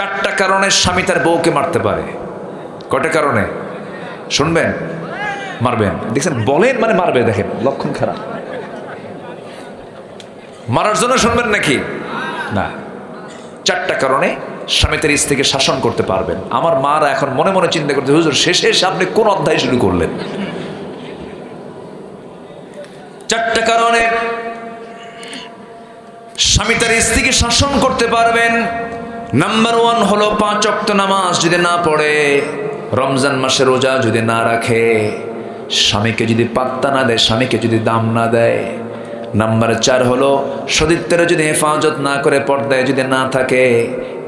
চারটা কারণে স্বামী তার বউকে মারতে পারে। কটা কারণে? শুনবেন? মারবেন। দেখছেন, বলেন মানে মারবে, দেখেন, লক্ষণ খারাপ। মারার জন্য শুনবেন নাকি? না। চারটা কারণে স্বামী তার স্ত্রীকে শাসন করতে পারবেন। আমার মারা এখন মনে মনে চিন্তা করতে, হুজুর, শেষে এসে আপনি কোন অধ্যায় শুরু করলেন? চারটা কারণে স্বামী তার স্ত্রীকে শাসন করতে পারবেন। নাম্বার ওয়ান হলো পাঁচ অক্ত নামাজ যদি না পড়ে, রমজান মাসে রোজা যদি না রাখে, স্বামীকে যদি পাত্তা না দেয়, স্বামীকে যদি দাম না দেয়। নাম্বার চার হলো সদিত্বের যদি হেফাজত না করে পর্দায় যদি না থাকে,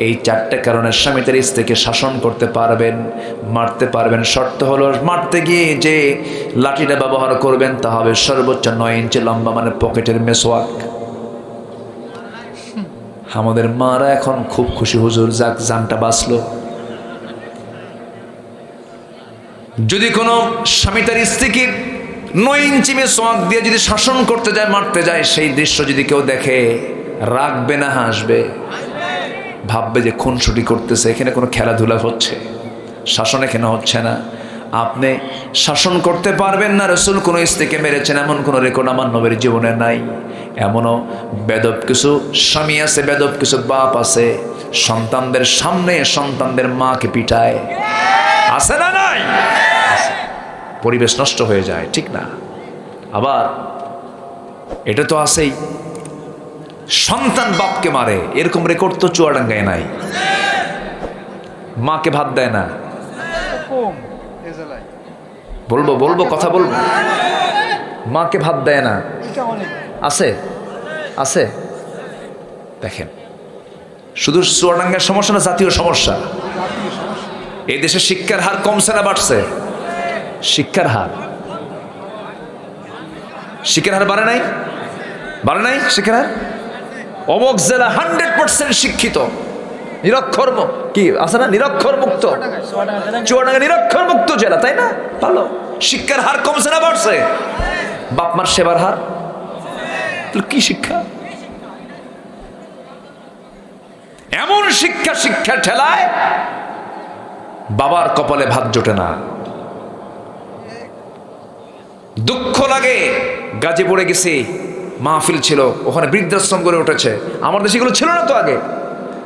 এই চারটে কারণে স্বামী তার স্ত্রীকে শাসন করতে পারবেন, মারতে পারবেন। শর্ত হলো মারতে গিয়ে যে লাঠিটা ব্যবহার করবেন, তা হবে সর্বোচ্চ নয় ইঞ্চি লম্বা মানে পকেটের মেসোয়াক আমাদের মারা এখন খুব খুশি, হুজুর, যাক, জানটা বাঁচলো। যদি কোনো স্বামী তার স্ত্রীকে নয় ইঞ্চি মে সোয়াক দিয়ে যদি শাসন করতে যায়, মারতে যায়, সেই দৃশ্য যদি কেউ দেখে রাখবে না, হাসবে। ভাববে যে খুনসুটি করতেছে, এখানে কোনো খেলাধুলা হচ্ছে, শাসন এখানে হচ্ছে না। আপনি শাসন করতে পারবেন না, রসুল কোনো স্ত্রীকে মেরেছেন, এমন কোনো রেকর্ড আমার নবীর জীবনে নাই। এমনও বেদব কিছু স্বামী আছে, বেদব কিছু বাপ আছে, সন্তানদের সামনে সন্তানদের মাকে পিটায়। আছে না নাই? পরিবেশ নষ্ট হয়ে যায়, ঠিক না? আবার এটা তো আছেই। সন্তান বাপকে মারে, এরকম রেকর্ড তো চুয়াডাঙ্গায় নাই। মাকে ভাত দেয় না। বলব বলব, কথা বলব। মাকে ভাব দেয় না। আছে? আছে? দেখেন। শুধু চুয়াডাঙ্গার সমস্যা না, জাতীয় সমস্যা। এই দেশে শিক্ষার হার কমছে না, বাড়ছে। শিক্ষার হার। শিক্ষার হার বাড়ে নাই? বাড়ে নাই শিক্ষার হার? অমুক জেলা হান্ড্রেড পার্সেন্ট শিক্ষিত। নিরক্ষর মু- কি আছে না নিরক্ষর মুক্ত চুয়াডাঙ্গা নিরক্ষর মুক্ত জেলা, তাই না? ভালো। শিক্ষার হার কমছে না, বাড়ছে। বাপমার সেবার হার। কি শিক্ষা? এমন শিক্ষা শিক্ষা ঠেলায় বাবার কপালে ভাত জোটে না। দুঃখ লাগে। গাজে পড়ে গেছি। মাহফিল ছিল, ওখানে বৃদ্ধাশ্রম গড়ে উঠেছে। আমার দেশে এগুলো ছিল না তো আগে।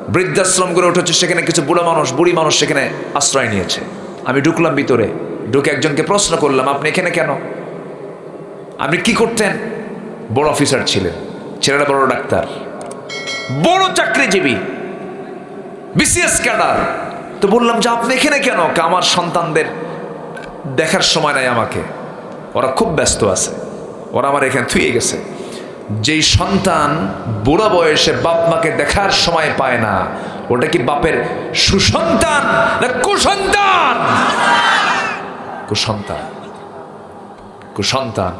বৃদ্ধাশ্রম গড়ে উঠেছে, সেখানে কিছু বুড়ো মানুষ, বুড়ি মানুষ সেখানে আশ্রয় নিয়েছে। আমি ঢুকলাম ভিতরে, ঢুকে একজনকে প্রশ্ন করলাম, আপনি এখানে কেন? আপনি কি করতেন? বড় অফিসার ছিলেন, ছেলেরা বড় ডাক্তার। বড় চাকরিজীবী, বিসিএস ক্যাডার। তো বললাম, যে আপনি এখানে কেন? আমার সন্তানদের দেখার সময় নাই আমাকে। ওরা খুব ব্যস্ত আছে। ওরা আমার এখানে থুয়ে গেছে। যেই সন্তান বুড়া বয়সে বাপ মাকে দেখার সময় পায় না, ওটা কি বাপের সুসন্তান না কুসন্তান? কুসন্তান। কুসন্তান।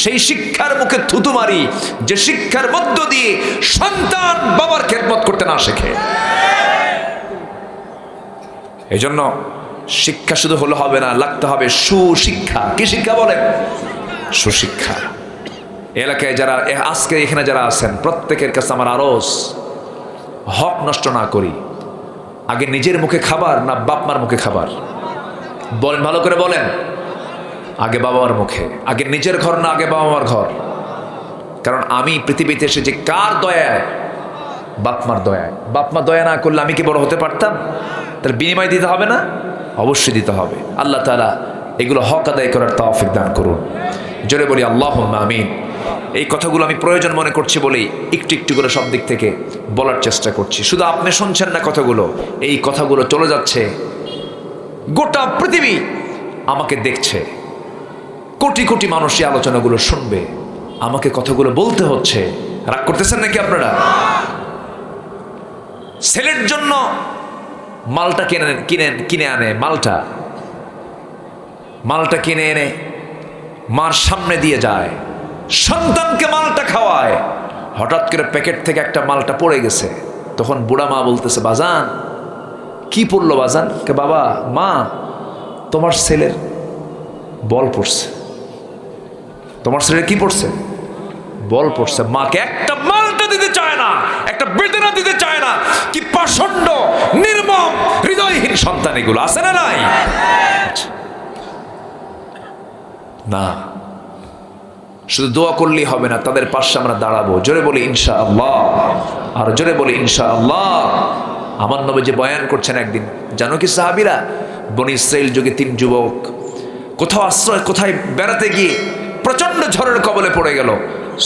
সেই শিক্ষার মুখে থুতু মারি, যে শিক্ষার মধ্য দিয়ে সন্তান বাবার খেদমত করতে না শেখে। এই জন্য শিক্ষা শুধু হলে হবে না, লাগতে হবে সুশিক্ষা। কি শিক্ষা বলেন? সুশিক্ষা। এলাকায় যারা আজকে এখানে যারা আছেন, প্রত্যেকের কাছে আমার আরস হক নষ্ট না করি। আগে নিজের মুখে খাবার না বাপমার মুখে খাবার? বলেন, ভালো করে বলেন। আগে বাবা মার মুখে, আগে নিজের ঘর না আগে বাবা মার ঘর? কারণ আমি পৃথিবীতে এসেছি কার দয়ায়? বাপমার দয়ায়। বাপমা দয়া না করলে আমি কি বড় হতে পারতাম? তাহলে বিনিময় দিতে হবে না? অবশ্যই দিতে হবে। আল্লাহ তালা এগুলো হক আদায় করার তৌফিক দান করুন। জোরে বলি আল্লাহ আমিন। এই কথাগুলো আমি প্রয়োজন মনে করছি বলেই একটু একটু করে সব দিক থেকে বলার চেষ্টা করছি। শুধু আপনি শুনছেন না কথাগুলো, এই কথাগুলো চলে যাচ্ছে। গোটা পৃথিবী আমাকে দেখছে। কোটি কোটি মানুষ এই আলোচনাগুলো শুনবে। আমাকে কথাগুলো বলতে হচ্ছে। রাগ করতেছেন নাকি আপনারা? ছেলের জন্য মালটা কিনে কিনে কিনে আনে, মালটা। মালটা কিনে এনে মার সামনে দিয়ে যায়। সন্তানকে মালটা খাওয়ায়। হঠাৎ করে প্যাকেট থেকে একটা মালটা পড়ে গেছে। তখন বুড়া মা বলতেছে, বাজান, কি পড়ল বাজান? কে, বাবা, মা, তোমার ছেলের বল পড়ছে। তোমার ছেলের কি পড়ছে? বল পড়ছে। মাকে একটা মালটা দিতে চায় না, একটা বেদনা দিতে চায় না, কি পাষণ্ড এগুলো আছে না নাই? না। শুধু দোয়া করলেই হবে না, তাদের পাশে আমরা দাঁড়াবো। জোরে বলি ইনশা আল্লাহ আর জোরে বলি ইনশা আল্লাহ আমার নবে যে বয়ান করছেন একদিন, জানো কি সাহাবিরা? বনি ইসরাইল যুগে তিন যুবক কোথাও আশ্রয়, কোথায় বেড়াতে গিয়ে প্রচণ্ড ঝড়ের কবলে পড়ে গেল।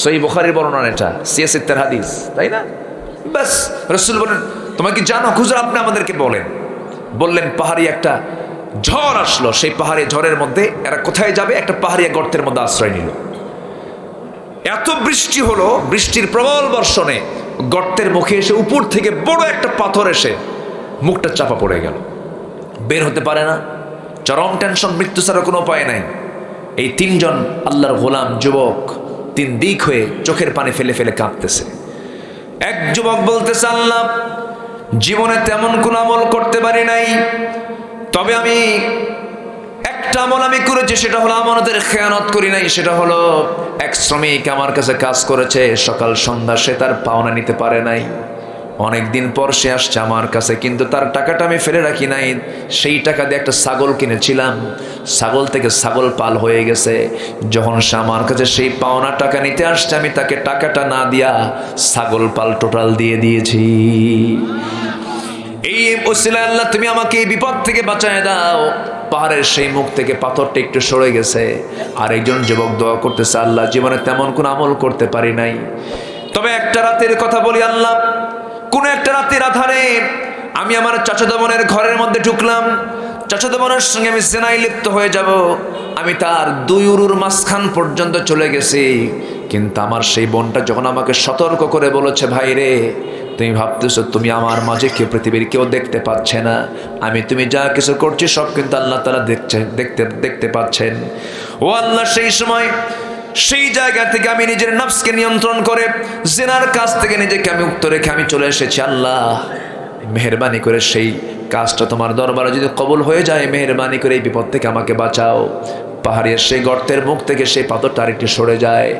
সেই বুখারির বর্ণনা এটা সিয়াসিত্তের হাদিস, তাই না? ব্যাস, রসুল বলেন, তোমাকে জানো খুঁজো আপনি আমাদেরকে বলেন। বললেন, পাহাড়ি একটা ঝড় আসলো, সেই পাহাড়ি ঝড়ের মধ্যে এরা কোথায় যাবে? একটা পাহাড়িয়া গর্তের মধ্যে আশ্রয় নিল। এত বৃষ্টি হলো, বৃষ্টির প্রবল বর্ষণে গর্তের মুখে এসে উপর থেকে বড় একটা পাথর এসে মুখটা চাপা পড়ে গেল। বের হতে পারে না। চরম টেনশন, মৃত্যু ছাড়া কোনো উপায় নাই। এই তিনজন আল্লাহর গোলাম যুবক তিন দিক হয়ে চোখের পানি ফেলে ফেলে কাঁদতেছে এক যুবক বলতেছে, আল্লাহ, জীবনে তেমন কোন আমল করতে পারি নাই। তবে আমি আমল আমি করেছি, সেটা হলো আমাদের খেয়ানত করি নাই, সেটা হলো এক শ্রমিক আমার কাছে কাজ করেছে, সকাল সন্ধ্যা সে তার পাওনা নিতে পারে নাই। অনেক দিন পর সে আসছে আমার কাছে, কিন্তু তার টাকাটা আমি ফেলে রাখি নাই। সেই টাকা দিয়ে একটা ছাগল কিনেছিলাম, ছাগল থেকে ছাগল পাল হয়ে গেছে। যখন সে আমার কাছে সেই পাওনা টাকা নিতে আসছে, আমি তাকে টাকাটা না দিয়া ছাগল পাল টোটাল দিয়ে দিয়েছি। এই ওসিলা আল্লাহ, তুমি আমাকে এই বিপদ থেকে বাঁচায় দাও। পাহাড়ের সেই মুখ থেকে পাথরটা একটু সরে গেছে। আর একজন যুবক দোয়া করতেছে, আল্লাহ, জীবনে তেমন কোন আমল করতে পারি নাই। তবে একটা রাতের কথা বলি, আল্লাহ, কোন একটা রাতের আধারে আমি আমার চাচাতো বোনের ঘরের মধ্যে ঢুকলাম। চাচাতো বোনের সঙ্গে আমি জেনাই লিপ্ত হয়ে যাব। আমি তার দুই উরুর মাঝখান পর্যন্ত চলে গেছি। কিন্তু আমার সেই বোনটা যখন আমাকে সতর্ক করে বলেছে, ভাই রে তুমি ভাবতেছো, তুমি আমার মাঝে কেউ পৃথিবীর কেউ দেখতে পাচ্ছে না। আমি তুমি যা কিছু করছি, সব কিন্তু আল্লাহ তালা দেখছে, দেখতে দেখতে পাচ্ছেন। ও আল্লাহ, সেই সময় সেই জায়গা থেকে আমি নিজের নফসকে নিয়ন্ত্রণ করে, জেনার কাছ থেকে নিজেকে আমি উক্ত রেখে আমি চলে এসেছি। আল্লাহ, মেহরবানি করে সেই কাজটা তোমার দরবারে যদি কবুল হয়ে যায়, মেহরবানি করে এই বিপদ থেকে আমাকে বাঁচাও। পাহাড়ের সেই গর্তের মুখ থেকে সেই পাথরটা আরেকটি সরে যায়।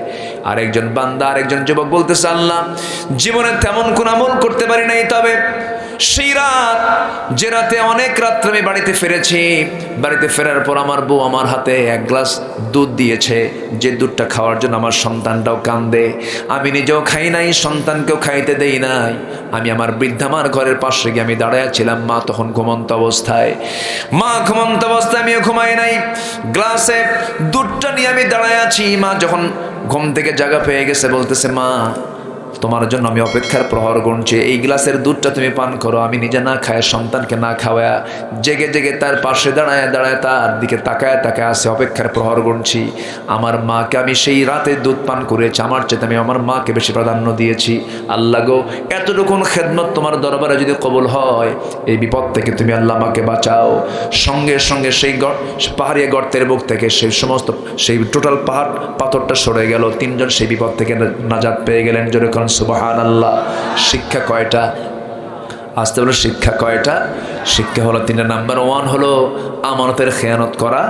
আরেকজন বান্দা, আরেকজন যুবক বলতেছে, আল্লাহ, জীবনে তেমন কোন আমল করতে পারি নাই, তবে সেই রাত যে রাতে অনেক রাত্রে আমি বাড়িতে ফিরেছি, বাড়িতে ফেরার পর আমার বউ আমার হাতে এক গ্লাস দুধ দিয়েছে, যে দুধটা খাওয়ার জন্য আমার সন্তানটাও কান্দে। আমি নিজেও খাই নাই, সন্তানকেও খাইতে দেই নাই। আমি আমার বৃদ্ধামার ঘরের পাশে গিয়ে আমি দাঁড়ায় ছিলাম, মা তখন ঘুমন্ত অবস্থায়। মা ঘুমন্ত অবস্থায়, আমিও ঘুমাই নাই। গ্লাসে দুধটা নিয়ে আমি দাঁড়ায় আছি। মা যখন ঘুম থেকে জায়গা পেয়ে গেছে, বলতেছে, মা তোমার জন্য আমি অপেক্ষার প্রহর গুনছি। এই গ্লাসের দুধটা তুমি পান করো, আমি নিজে না খায়, সন্তানকে না খাওয়া জেগে জেগে তার পাশে দাঁড়ায় দাঁড়ায় তার দিকে তাকায় তাকায় আসে অপেক্ষার প্রহর গুনছি। আমার মাকে আমি সেই রাতে দুধ পান করেছি আমার চেয়ে আমি আমার মাকে বেশি প্রাধান্য দিয়েছি। আল্লাহ গো, এতটুকুন খেদমত তোমার দরবারে যদি কবুল হয়, এই বিপদ থেকে তুমি আল্লাহ মাকে বাঁচাও। সঙ্গে সঙ্গে সেই গড়, পাহাড়িয়া গর্তের বুক থেকে সেই সমস্ত, সেই টোটাল পাহাড়, পাথরটা সরে গেল। তিনজন সেই বিপদ থেকে না- নাজাত পেয়ে গেলেন যেরকম সুবাহান আল্লাহ শিক্ষা কয়টা? আসতে বলে, শিক্ষা কয়টা? শিক্ষা হলো তিনটা। নাম্বার ওয়ান হলো আমানতের খেয়ানত করা।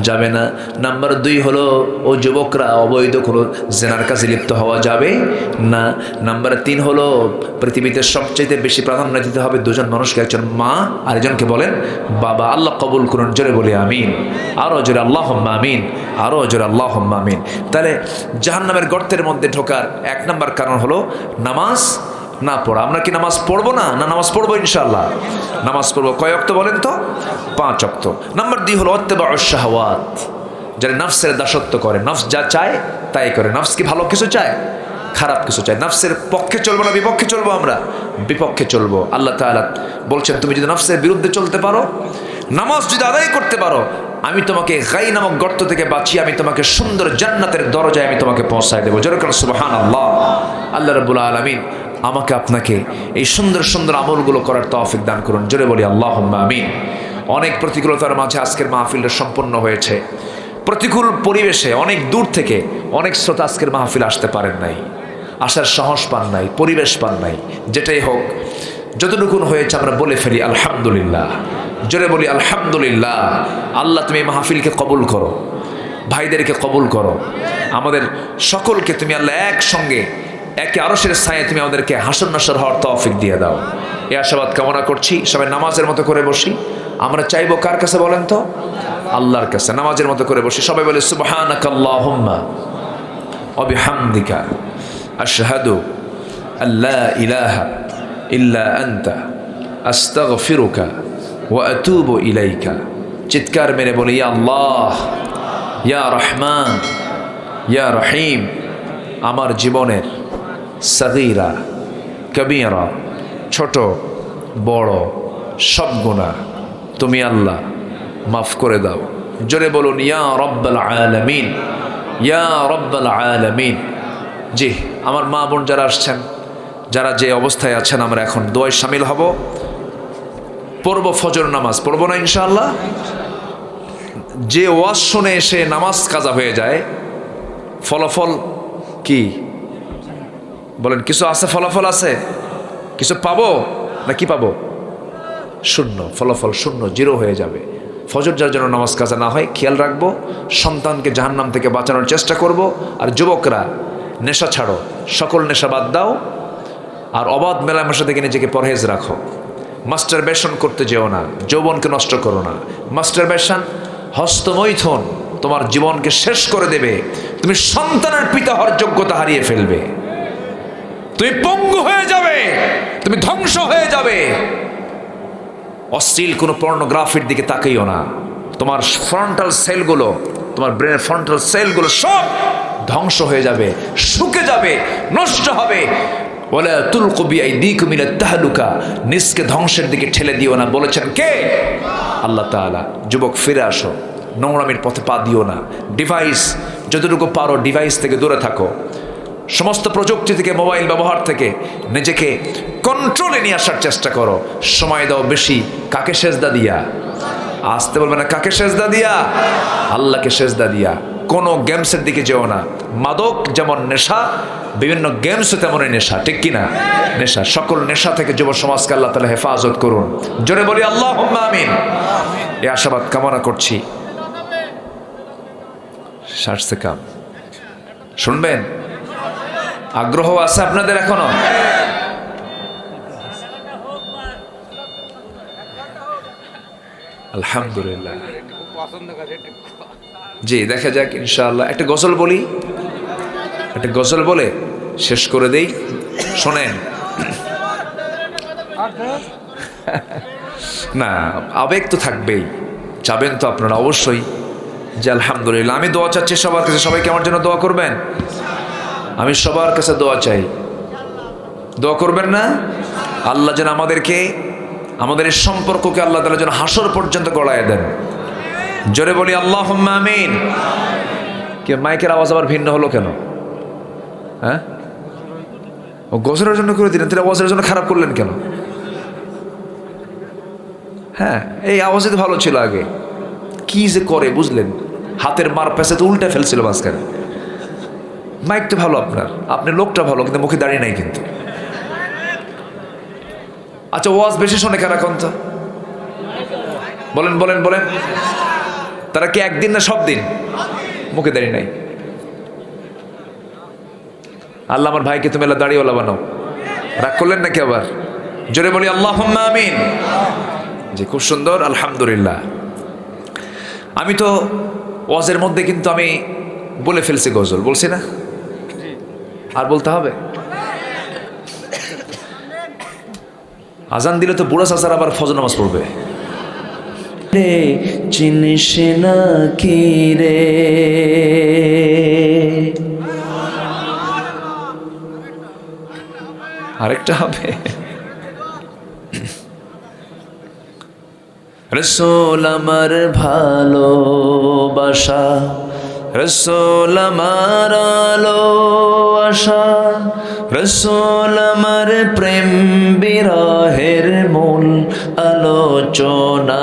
যাবে না। নাম্বার দুই হলো, ও যুবকরা অবৈধ কোনো জেনার কাছে লিপ্ত হওয়া যাবে না। নাম্বার তিন হলো, পৃথিবীতে সবচেয়ে বেশি প্রাধান্য দিতে হবে দুজন মানুষকে, একজন মা আর একজনকে বলেন, বাবা, আল্লাহ কবুল করুন। জোরে বলি, আমিন। আরও জোরে আল্লাহ আমিন। আরও জোরে আল্লাহ আমিন। তাহলে জাহান্নামের গর্তের মধ্যে ঢোকার এক নাম্বার কারণ হলো, নামাজ না পড়া। আমরা কি নামাজ পড়ব না? না নামাজ পড়ব ইনশাল্লাহ নামাজ পড়ব। কয় অক্ত বলেন তো? পাঁচ অক্ত। নাম্বার দুই হলো অত্তেবা শাহওয়াত। যারা নফসের দাসত্ব করে, নফস যা চায়, তাই করে। নফস কি ভালো কিছু চায়? খারাপ কিছু চায়। নফসের পক্ষে চলবো না, বিপক্ষে চলবো আমরা? বিপক্ষে চলবো। আল্লাহ তাআলা বলছেন, তুমি যদি নফসের বিরুদ্ধে চলতে পারো, নামাজ যদি আদায় করতে পারো, আমি তোমাকে গাই নামক গর্ত থেকে বাঁচিয়ে, আমি তোমাকে সুন্দর জান্নাতের দরজায় আমি তোমাকে পৌঁছায় দেবো। যেরকম সুবাহান আল্লাহ আল্লাহ রবুল আলমিন আমাকে আপনাকে এই সুন্দর সুন্দর আমলগুলো করার তৌফিক দান করুন। জোরে বলি আল্লাহ আমিন। অনেক প্রতিকূলতার মাঝে আজকের মাহফিলটা সম্পন্ন হয়েছে। প্রতিকূল পরিবেশে অনেক দূর থেকে অনেক শ্রোতা আজকের মাহফিল আসতে পারেন নাই। আসার সাহস পান নাই, পরিবেশ পান নাই, যেটাই হোক। যতটুকুন হয়েছে আমরা বলে ফেলি, আলহামদুলিল্লাহ। জোরে বলি, আলহামদুলিল্লাহ। আল্লাহ, তুমি মাহফিলকে কবুল করো। ভাইদেরকে কবুল করো। আমাদের সকলকে তুমি আল্লাহ একসঙ্গে একে আরসের ছায়ে তুমি আমাদেরকে হাসন নাসর হওয়ার তৌফিক দিয়ে দাও। এ আশাবাদ কামনা করছি, সবাই নামাজের মতো করে বসি। আমরা চাইব কার কাছে বলেন তো? আল্লাহর কাছে, নামাজের মতো করে বসি। সবাই বলে সুবহানাকাল্লাহুম্মা আল্লা ইলাহা ইলাইকা। চিৎকার মেরে বলি, ইয়া আল্লাহ, ইয়া রহমান, ইয়া রহিম, আমার জীবনের সগীরা, কবিরা, ছোট, বড়, সব গুণা। তুমি আল্লাহ, মাফ করে দাও। জোরে বলুন, ইয়া রব্বাল আলামিন, ইয়া রব্বাল আলামিন। জি, আমার মা বোন যারা আসছেন, যারা যে অবস্থায় আছেন, আমরা এখন দোয়ায় সামিল হব। পড়ব ফজর নামাজ। পড়ব না ইনশাআল্লাহ? যে ওয়াজ শুনে এসে নামাজ কাজা হয়ে যায়, ফলাফল কি? বলেন, কিছু আছে, ফলাফল আছে? কিছু পাবো না কি পাবো? শূন্য, ফলাফল শূন্য, জিরো হয়ে যাবে। ফজর যার জন্য নামাজ কাজা না হয়, খেয়াল রাখব, সন্তানকে জাহান্নাম থেকে বাঁচানোর চেষ্টা করব, আর যুবকরা, নেশা ছাড়ো, সকল নেশা বাদ দাও, আর অবাধ মেলামেশা থেকে নিজেকে পরহেজ রাখো। মাস্টার বেশন করতে যেও না, যৌবনকে নষ্ট করো না। মাস্টার বেশন হস্তমৈথন তোমার জীবনকে শেষ করে দেবে। তুমি সন্তানের পিতা হওয়ার যোগ্যতা হারিয়ে ফেলবে। তুমি পঙ্গু হয়ে যাবে, তুমি ধ্বংস হয়ে যাবে। অশ্লীল কোনো পর্নোগ্রাফির দিকে তাকাইও না। তোমার ফ্রন্টাল সেলগুলো তোমার ব্রেনের ফ্রন্টাল সেলগুলো সব ধ্বংস হয়ে যাবে, শুকে যাবে, নষ্ট হবে। বলে তুল কবি এই দিক মিলে তাহলুকা নিজকে ধ্বংসের দিকে ঠেলে দিও না। বলেছেন কে? আল্লাহ তাআলা। যুবক, ফিরে আসো। নোংরামির পথে পা দিও না। ডিভাইস যতটুকু পারো ডিভাইস থেকে দূরে থাকো। সমস্ত প্রযুক্তি থেকে, মোবাইল ব্যবহার থেকে নিজেকে কন্ট্রোলে নিয়ে আসার চেষ্টা করো। সময় দাও বেশি, কাকে সেজদা দিয়া? আসতে বলবে না, কাকে সেজদা দিয়া? আল্লাহকে সেজদা দিয়া। কোনো গেমসের দিকে যেও না। মাদক যেমন নেশা, বিভিন্ন গেমসও তেমনই নেশা, ঠিক কিনা? নেশা, সকল নেশা থেকে যুব সমাজকে আল্লাহ তালা হেফাজত করুন। জোরে বলি আল্লাহ আমিন। এ আশাবাদ কামনা করছি। শুনবেন? আগ্রহ আছে আপনাদের এখনও? আলহামদুলিল্লাহ। জি, দেখা যাক, ইনশাআল্লাহ। একটা গজল বলি? একটা গজল বলে শেষ করে দেই। শোনেন। না, আবেগ তো থাকবেই। যাবেন তো আপনারা অবশ্যই। যে আলহামদুলিল্লাহ। আমি দোয়া চাচ্ছি সবার কাছে। সবাইকে আমার জন্য দোয়া করবেন? আমি সবার কাছে দোয়া চাই। দোয়া করবেন না? আল্লাহ যেন আমাদেরকে, আমাদের এই সম্পর্ককে আল্লাহ তালা যেন হাসর পর্যন্ত গড়ায় দেন। জোরে বলি আল্লাহ আমিন। কে, মাইকের আওয়াজ আবার ভিন্ন হলো কেন? হ্যাঁ? ও গোসলের জন্য করে দিলেন, তাহলে আওয়াজের জন্য খারাপ করলেন কেন? হ্যাঁ এই আওয়াজই তো ভালো ছিল আগে। কি যে করে, বুঝলেন? হাতের মার পেছে তো উল্টে ফেলছিল মাঝখানে। মাইক তো ভালো আপনার। আপনার লোকটা ভালো, কিন্তু মুখে দাঁড়িয়ে নাই কিন্তু। আচ্ছা ওয়াজ বেশি শোনে কারা কোন তো? বলেন বলেন বলেন। তারা কি একদিন না সব দিন? মুখে দাঁড়িয়ে নাই। আল্লাহ আমার ভাইকে তুমি আল্লাহ দাঁড়িয়েওয়ালা বানাও। রাগ করলেন নাকি আবার? জোরে বলি আল্লাহ আমিন। যে খুব সুন্দর, আলহামদুলিল্লাহ। আমি তো ওয়াজের মধ্যে কিন্তু আমি বলে ফেলছি গজল, বলছি না? আর বলতে হবে? আজান দিলে তো বুড়া চাচার আবার ফজর নামাজ পড়বে। রে চিনিস না কি রে? আরেকটা হবে। রসোল আমার ভালোবাসা। রসোল আমার আলো, আশা। রসোল আমার প্রেম বিরহের মূল আলোচনা।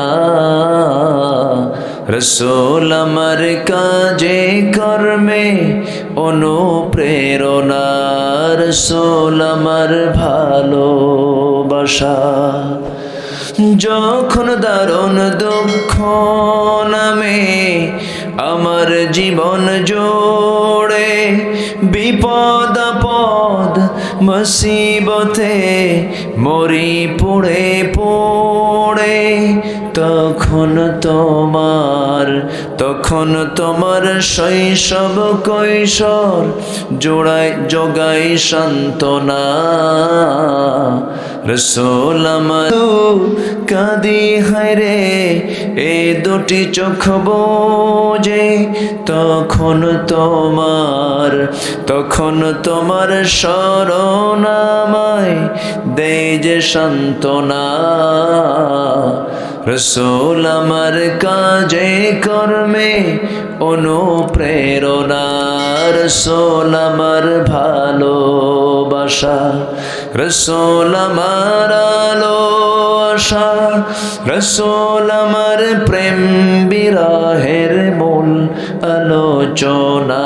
রসোল আমার কাজে, কর্মে অনুপ্রেরণা। রসোল আমার ভালোবাসা। যখন দারুণ দুঃখ নামে আমার জীবন জোড়ে বিপদ পদ মুসিবতে মরি পড়ে পড়ে তখন তোমার তখন তোমার শৈশব কৈশোর জোড়ায় যোগাই সান্ত্বনা। রসোল কাদি হায়রে এ দুটি চোখ বোঝে। তখন তোমার তখন তোমার শরণামায় দে যে সান্ত্বনা। রসোল আমার কাজে, কর্মে অনুপ্রেরণা। রসোল আমার ভালোবাসা। রসোল আমার আলো আশা। রসোল আমার প্রেম বিরাহের মূল আলোচনা।